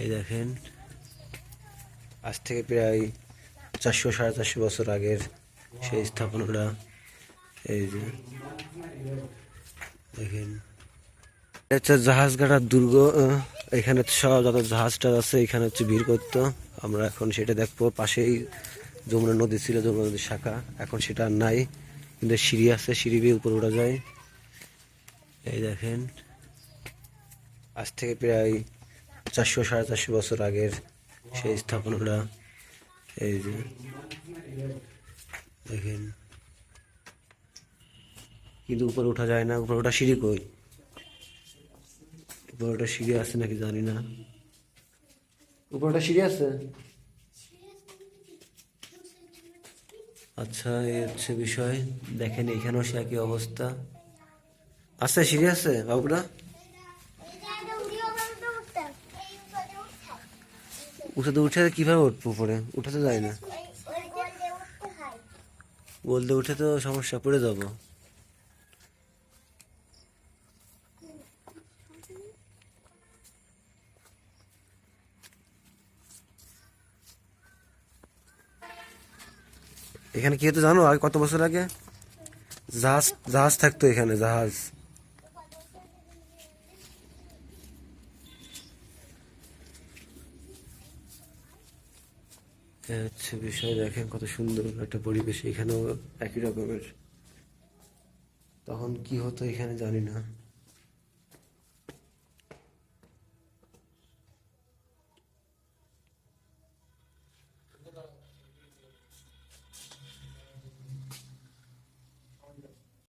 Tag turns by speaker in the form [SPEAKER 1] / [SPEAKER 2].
[SPEAKER 1] এই দেখেন, আজ থেকে প্রায় চারশো, সাড়ে চারশো বছর আগের সেই স্থাপনাটা। এই যে, দেখেন। হচ্ছে জাহাজ গাড়ার দুর্গ এখানে সব যত জাহাজটা আছে, এখানে হচ্ছে ভিড় করতো আমরা এখন সেটা দেখব, পাশেই যমুনা নদী ছিল, যমুনা নদীর শাখা। এখন সেটা আর নাই, কিন্তু সিঁড়ি আছে, সিঁড়ি দিয়ে উপরে ওঠা যায়। এই দেখেন, আজ থেকে প্রায় চারশো, সাড়ে চারশো বছর আগের সেই স্থাপনাটা। এই যে, দেখেন। কিন্তু উপরে ওঠা যায় না, উপরে ওঠা সিঁড়ি কই? উপরে ওটা সিঁড়ি আছে নাকি জানি না। উপরে ওটা সিঁড়ি আছে? আচ্ছা এই হচ্ছে বিষয়। দেখেন, এখানেও সে একই অবস্থা। আছে, সিঁড়ি আছে, বাবুরা? উঠে উঠে কীভাবে উঠবো উপরে? উঠে তো যায় না। বলতে উঠে তো সমস্যা, পড়ে যাব। এখানে কি হতো জানো? আগে কত বছর আগে? জাহাজ জাহাজ থাকতো এখানে, জাহাজ। হচ্ছে বিষয় দেখেন কত সুন্দর একটা পরিবেশ, এখানেও একই রকমের। তখন কি হতো এখানে জানি না।